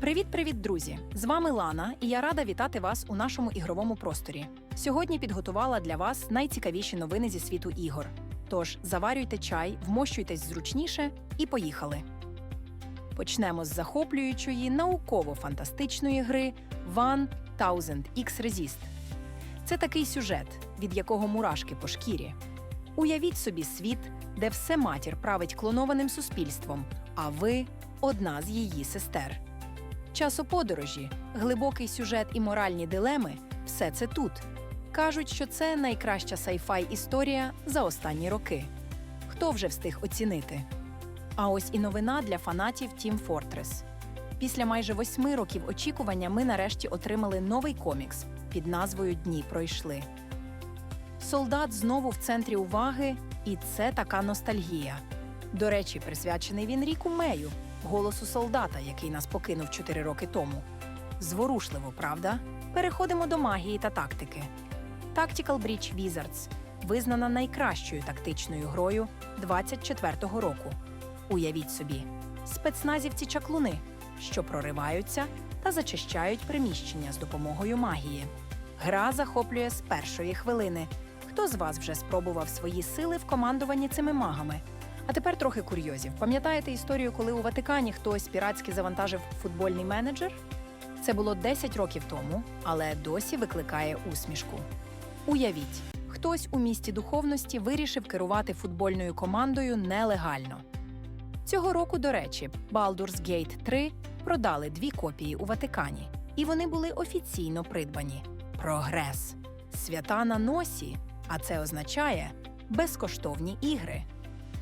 Привіт-привіт, друзі! З вами Лана, і я рада вітати вас у нашому ігровому просторі. Сьогодні підготувала для вас найцікавіші новини зі світу ігор. Тож заварюйте чай, вмощуйтесь зручніше і поїхали. Почнемо з захоплюючої науково-фантастичної гри One Thousand X Resist. Це такий сюжет, від якого мурашки по шкірі. Уявіть собі світ, де все матір править клонованим суспільством, а ви одна з її сестер. Часоподорожі, глибокий сюжет і моральні дилеми все це тут. Кажуть, що це найкраща сайфай історія за останні роки. Хто вже встиг оцінити? А ось і новина для фанатів Team Fortress. Після майже восьми років очікування ми нарешті отримали новий комікс під назвою Дні пройшли. Солдат знову в центрі уваги, і це така ностальгія. До речі, присвячений він Ріку Мею, голосу солдата, який нас покинув чотири роки тому. Зворушливо, правда? Переходимо до магії та тактики. Tactical Bridge Wizards визнана найкращою тактичною грою 24-го року. Уявіть собі, спецназівці чаклуни, що прориваються та зачищають приміщення з допомогою магії. Гра захоплює з першої хвилини. Хто з вас вже спробував свої сили в командуванні цими магами? А тепер трохи курйозів. Пам'ятаєте історію, коли у Ватикані хтось піратськи завантажив футбольний менеджер? Це було 10 років тому, але досі викликає усмішку. Уявіть, хтось у місті духовності вирішив керувати футбольною командою нелегально. Цього року, до речі, Baldur's Gate 3 продали дві копії у Ватикані, і вони були офіційно придбані. Прогрес. Свята на носі, а це означає безкоштовні ігри.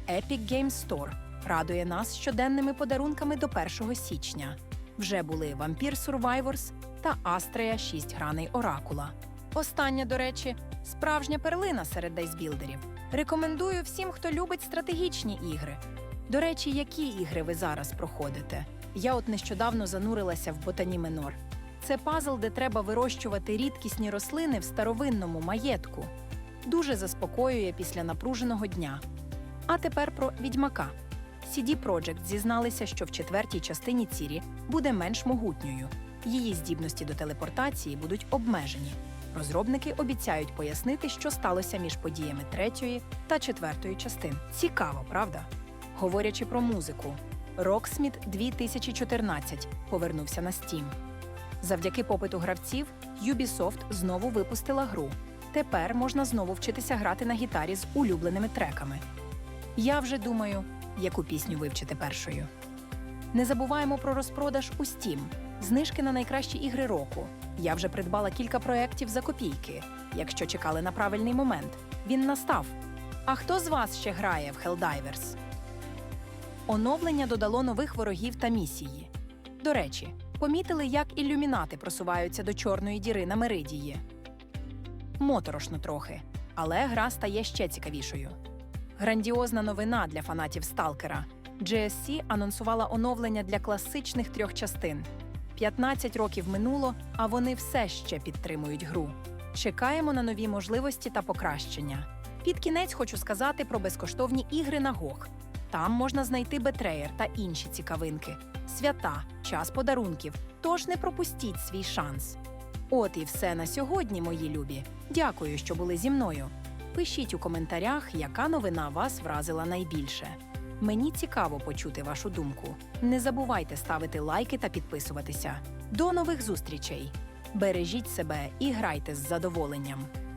Epic Games Store радує нас щоденними подарунками до 1 січня. Вже були Vampire Survivors та Астрея 6 граней Оракула. Остання, до речі, справжня перлина серед дайсбілдерів. Рекомендую всім, хто любить стратегічні ігри. До речі, які ігри ви зараз проходите? Я от нещодавно занурилася в ботані Менор. Це пазл, де треба вирощувати рідкісні рослини в старовинному маєтку. Дуже заспокоює після напруженого дня. А тепер про відьмака. CD Projekt зізналися, що в четвертій частині Цірі буде менш могутньою. Її здібності до телепортації будуть обмежені. Розробники обіцяють пояснити, що сталося між подіями третьої та четвертої частин. Цікаво, правда? Говорячи про музику, Rocksmith 2014 повернувся на Steam. Завдяки попиту гравців, Ubisoft знову випустила гру. Тепер можна знову вчитися грати на гітарі з улюбленими треками. Я вже думаю, яку пісню вивчити першою. Не забуваємо про розпродаж у Steam, знижки на найкращі ігри року. Я вже придбала кілька проєктів за копійки. Якщо чекали на правильний момент, він настав. А хто з вас ще грає в Helldivers? Оновлення додало нових ворогів та місії. До речі, помітили, як ілюмінати просуваються до чорної діри на Меридії. Моторошно трохи, але гра стає ще цікавішою. Грандіозна новина для фанатів Сталкера. GSC анонсувала оновлення для класичних трьох частин. 15 років минуло, а вони все ще підтримують гру. Чекаємо на нові можливості та покращення. Під кінець хочу сказати про безкоштовні ігри на GOG. Там можна знайти бетреєр та інші цікавинки, свята, час подарунків. Тож не пропустіть свій шанс. От і все на сьогодні, мої любі. Дякую, що були зі мною. Пишіть у коментарях, яка новина вас вразила найбільше. Мені цікаво почути вашу думку. Не забувайте ставити лайки та підписуватися. До нових зустрічей! Бережіть себе і грайте з задоволенням.